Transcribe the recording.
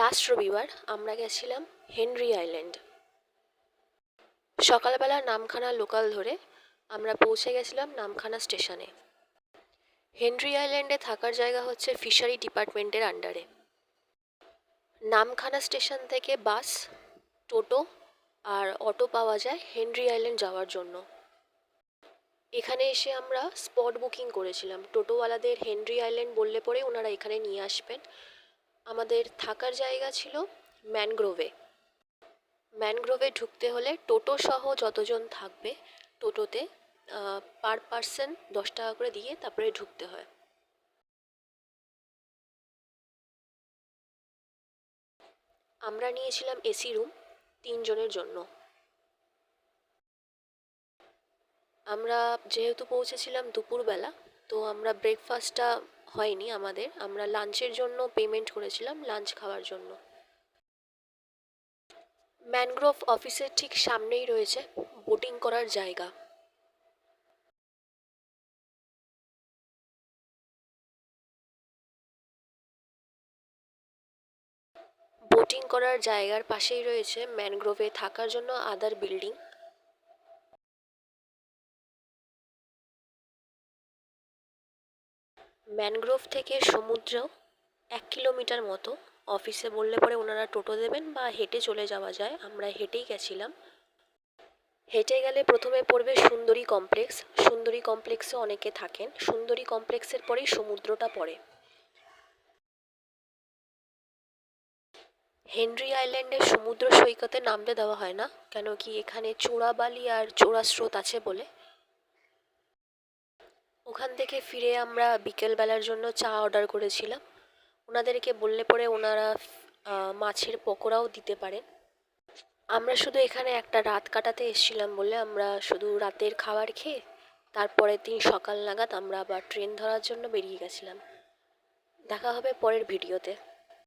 Last রবিবার আমরা গেছিলাম হেনরি আইল্যান্ড। সকালবেলা নামখানা লোকাল ধরে আমরা পৌঁছে গেছিলাম নামখানা স্টেশনে। হেনরি আইল্যান্ডে থাকার জায়গা হচ্ছে ফিশারি ডিপার্টমেন্টের আন্ডারে। নামখানা স্টেশন থেকে বাস, টোটো আর অটো পাওয়া যায় হেনরি আইল্যান্ড যাওয়ার জন্য। এখানে এসে আমরা স্পট বুকিং করেছিলাম। টোটোওয়ালাদের হেনরি আইল্যান্ড বললে পরে ওনারা এখানে নিয়ে আসবেন। আমাদের থাকার জায়গা ছিল ম্যানগ্রোভে। ম্যানগ্রোভে ঢুকতে হলে টোটো সহ যতজন থাকবে টোটোতে পার পার্সন দশ টাকা করে দিয়ে তারপরে ঢুকতে হয়। আমরা নিয়েছিলাম এসি রুম তিনজনের জন্য। আমরা যেহেতু পৌঁছেছিলাম দুপুরবেলা, তো আমরা ব্রেকফাস্টটা হয়নি আমাদের। আমরা লাঞ্চের জন্য পেমেন্ট করেছিলাম, লাঞ্চ খাওয়ার জন্য। ম্যানগ্রোভ অফিসের ঠিক সামনেই রয়েছে বোটিং করার জায়গা। বোটিং করার জায়গার পাশেই রয়েছে ম্যানগ্রোভে থাকার জন্য আদার বিল্ডিং ম্যানগ্রোভ থেকে সমুদ্র এক কিলোমিটার মতো। অফিসে বললে পরে ওনারা টোটো দেবেন বা হেঁটে চলে যাওয়া যায়। আমরা হেঁটেই গেছিলাম। হেঁটে গেলে প্রথমে পড়বে সুন্দরী কমপ্লেক্স। সুন্দরী কমপ্লেক্সে অনেকে থাকেন। সুন্দরী কমপ্লেক্সের পরেই সমুদ্রটা পড়ে। হেনরি আইল্যান্ডে সমুদ্র সৈকতে নামতে দেওয়া হয় না, কেন কি এখানে চোরাবালি আর চোরা স্রোত আছে বলে। ওখান থেকে ফিরে আমরা বিকেলবেলার জন্য চা অর্ডার করেছিলাম। ওনাদেরকে বললে পরে ওনারা মাছের পকোড়াও দিতে পারেন। আমরা শুধু এখানে একটা রাত কাটাতে এসেছিলাম বলে আমরা শুধু রাতের খাবার খেয়ে তারপরে দিন সকাল নাগাদ আমরা আবার ট্রেন ধরার জন্য বেরিয়ে গেছিলাম। দেখা হবে পরের ভিডিওতে।